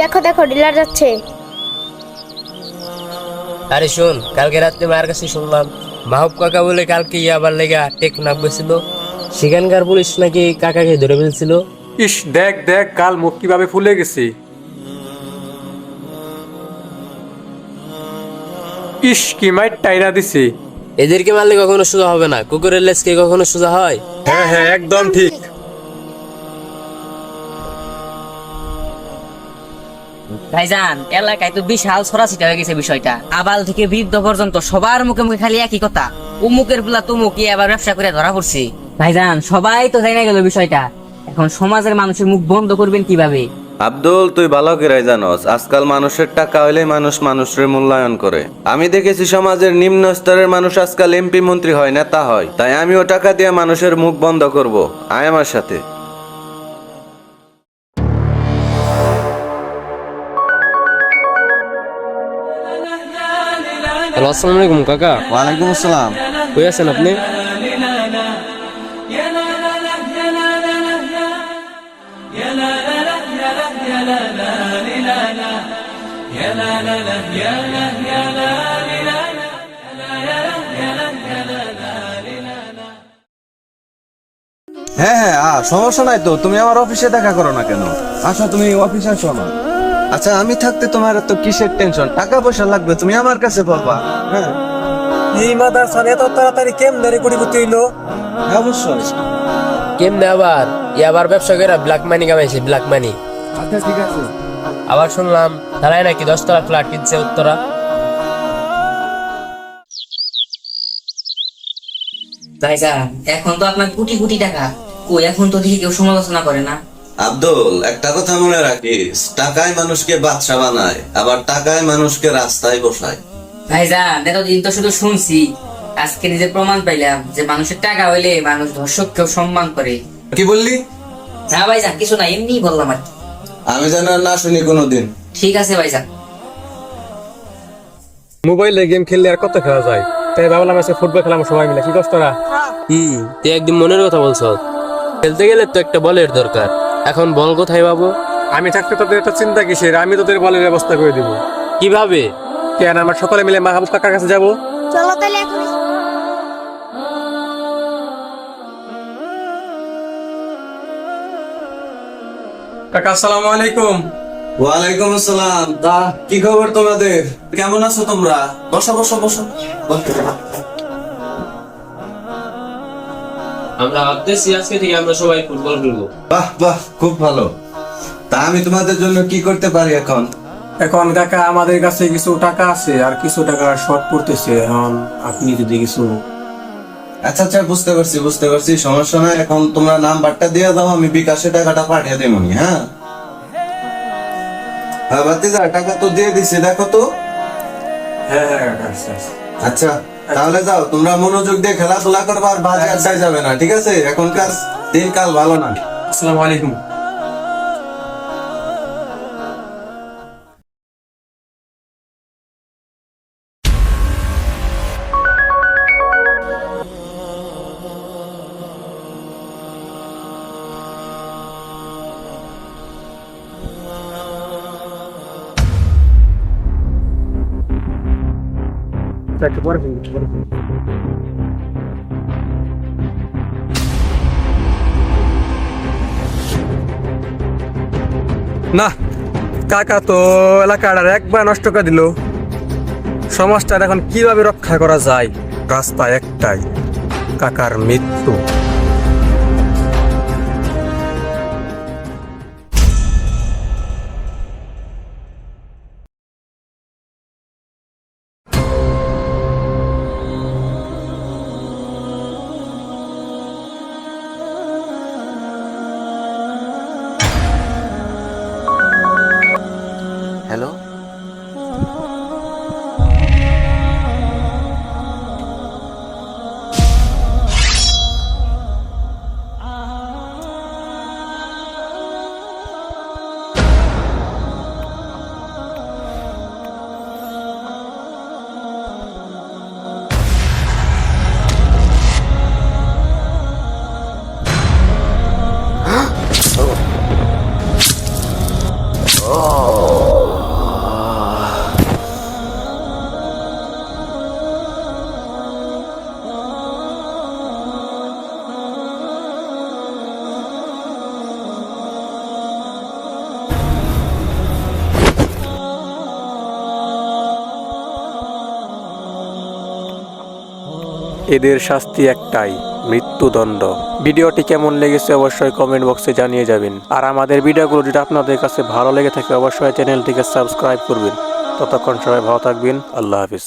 দেখো দেখো ডিলার যাচ্ছে। আরে শোন কালকে রাত্রে মায়ের কাছে শুনলাম মাহবুব কাকা বলে কালকে আবার লেগা টেক নামবেছিল সেখানকার পুলিশ নাকি কাকাকে ধরে ফেলছিল? ইস দেখ দেখ কাল মুখ কীভাবে ফুলে গেছে। ইস কি মাইট টাইরা দিছে। এদেরকে মারলে কখনো সোজা হবে না কুকুরের লেজকে কখনো সোজা হয়? হ্যাঁ হ্যাঁ একদম ঠিক। ভাইজান, এলাকায় তো বিশাল হয়ে গেছে বিষয়টা। আবাল থেকে বৃদ্ধ পর্যন্ত সবার মুখে মুখে খালি একই কথা। উমুকের পুলা তুমুকি আবার ব্যবসা করে ধরা পড়ছে। ভাইজান, সবাই তো জানা গেল বিষয়টা। এখন সমাজের মানুষের মুখ বন্ধ করবেন কীভাবে? আব্দুল, তুই ভালো করে জানোস, আজকাল মানুষের টাকা হইলে মানুষ মানুষের মূল্যায়ন করে। আমি দেখেছি সমাজের নিম্ন স্তরের মানুষ আজকাল এমপি মন্ত্রী হয় নেতা হয়। তাই আমিও টাকা দিয়ে মানুষের মুখ বন্ধ করব। আয় আমার সাথে। হ্যালো আসসালামু আলাইকুম কাকা। ওয়ালাইকুম আসসালাম। কই আছেন আপনি? হ্যাঁ হ্যাঁ সমস্যা নাই তো। তুমি আমার অফিসে দেখা করো না কেন? আসো তুমি অফিসে আসো আমার। আচ্ছা আমি থাকতে তোমার এত কিসের টেনশন টাকা পয়সা লাগবে তুমি আমার কাছে পাবা হ্যাঁ। এই মাদারসান এত তাড়াতাড়ি কেমনে করে করতে হইল অবশ্যই। কেমনে আবার? ই আবার ব্যবসা করে ব্ল্যাক মানি কামাইছে ব্ল্যাক মানি আচ্ছা ঠিক আছে। আবার শুনলাম তারাই নাকি দশতলা ফ্ল্যাট কিনছে উত্তরা। ভাইজান এখন তো আপনার কোটি কোটি টাকা। কই এখন তো দেখি কেউ সমালোচনা করে না। আব্দুল একটা কথা মনে রাখিস টাকায় মানুষকে বাদশা বানায় আবার টাকায় মানুষকে রাস্তায় বসায়। ভাইজান এতদিন তো শুধু শুনছি আজকে নিজে প্রমাণ পাইলাম যে মানুষের টাকা হইলে মানুষ ধর্ষককেও সম্মান করে। কি বললি? না ভাইজান কিছু না এমনি বললাম আর কি। আমি যেন না শুনি কোনোদিন। ঠিক আছে ভাইজান। মোবাইলে গেম খেললে আর কত খেলা যায়? তাই ভাবলাম আজকে ফুটবল খেলাম সবাই মিলে কি কষ্ট তোরা হুম তুই একদিন মনের কথা বলছ। খেলতে গেলে তো একটা বলের দরকার। এখন বল কোথায় পাবো আমি থাকতে তোদের একটা চিন্তা কিসের? আমি তোদের বলের ব্যবস্থা করে দিব। কীভাবে? কেন আমরা সকলে মিলে মাহবুব কাকার কাছে যাব? চলো তাহলে এখন কাকা আসসালামু আলাইকুম। ওয়ালাইকুম আসসালাম। তা কি খবর তোমাদের? কেমন আছো তোমরা? বসো। বসো বসো। আমরা ভাবতেছি আজকে থেকে আমরা সবাই ফুটবল খেলব। বাহ বাহ খুব ভালো। তা আমি তোমাদের জন্য কি করতে পারি এখন? এখন কাকা আমাদের কাছে কিছু টাকা আছে আর কিছু টাকা শর্ট পড়তেছে। এখন আপনি যদি কিছু আচ্ছা আচ্ছা বুঝতে পারছি বুঝতে পারছি। সমস্যা নাই এখন তোমরা নাম্বারটা দিয়ে দাও আমি বিকাশে টাকাটা পাঠিয়ে দেবো হ্যাঁ? হ্যাঁ বাতিজা টাকা তো দিয়ে দিছি দেখো তো। হ্যাঁ হ্যাঁ কাকা আচ্ছা, আচ্ছা। আচ্ছা। তাহলে যাও, তোমরা মনোযোগ দিয়ে খেলাধুলা করবা আর বাজে আড্ডায় যাবে না, ঠিক আছে? এখনকার দিনকাল ভালো না। আসসালামু আলাইকুম। একটু পরে ফোন পরে ফোন। না, কাকা তো এলাকাটার একবার নষ্ট করে দিল। সমাজটার এখন কীভাবে রক্ষা করা যায়? রাস্তা একটাই, কাকার মৃত্যু। এদের শাস্তি একটাই, মৃত্যুদণ্ড। ভিডিওটি কেমন লেগেছে অবশ্যই কমেন্ট বক্সে জানিয়ে যাবেন। আর আমাদের ভিডিওগুলো যদি আপনাদের কাছে ভালো লেগে থাকে, অবশ্যই চ্যানেলটিকে সাবস্ক্রাইব করবেন। ততক্ষণ সবাই ভালো থাকবেন। আল্লাহ হাফিজ।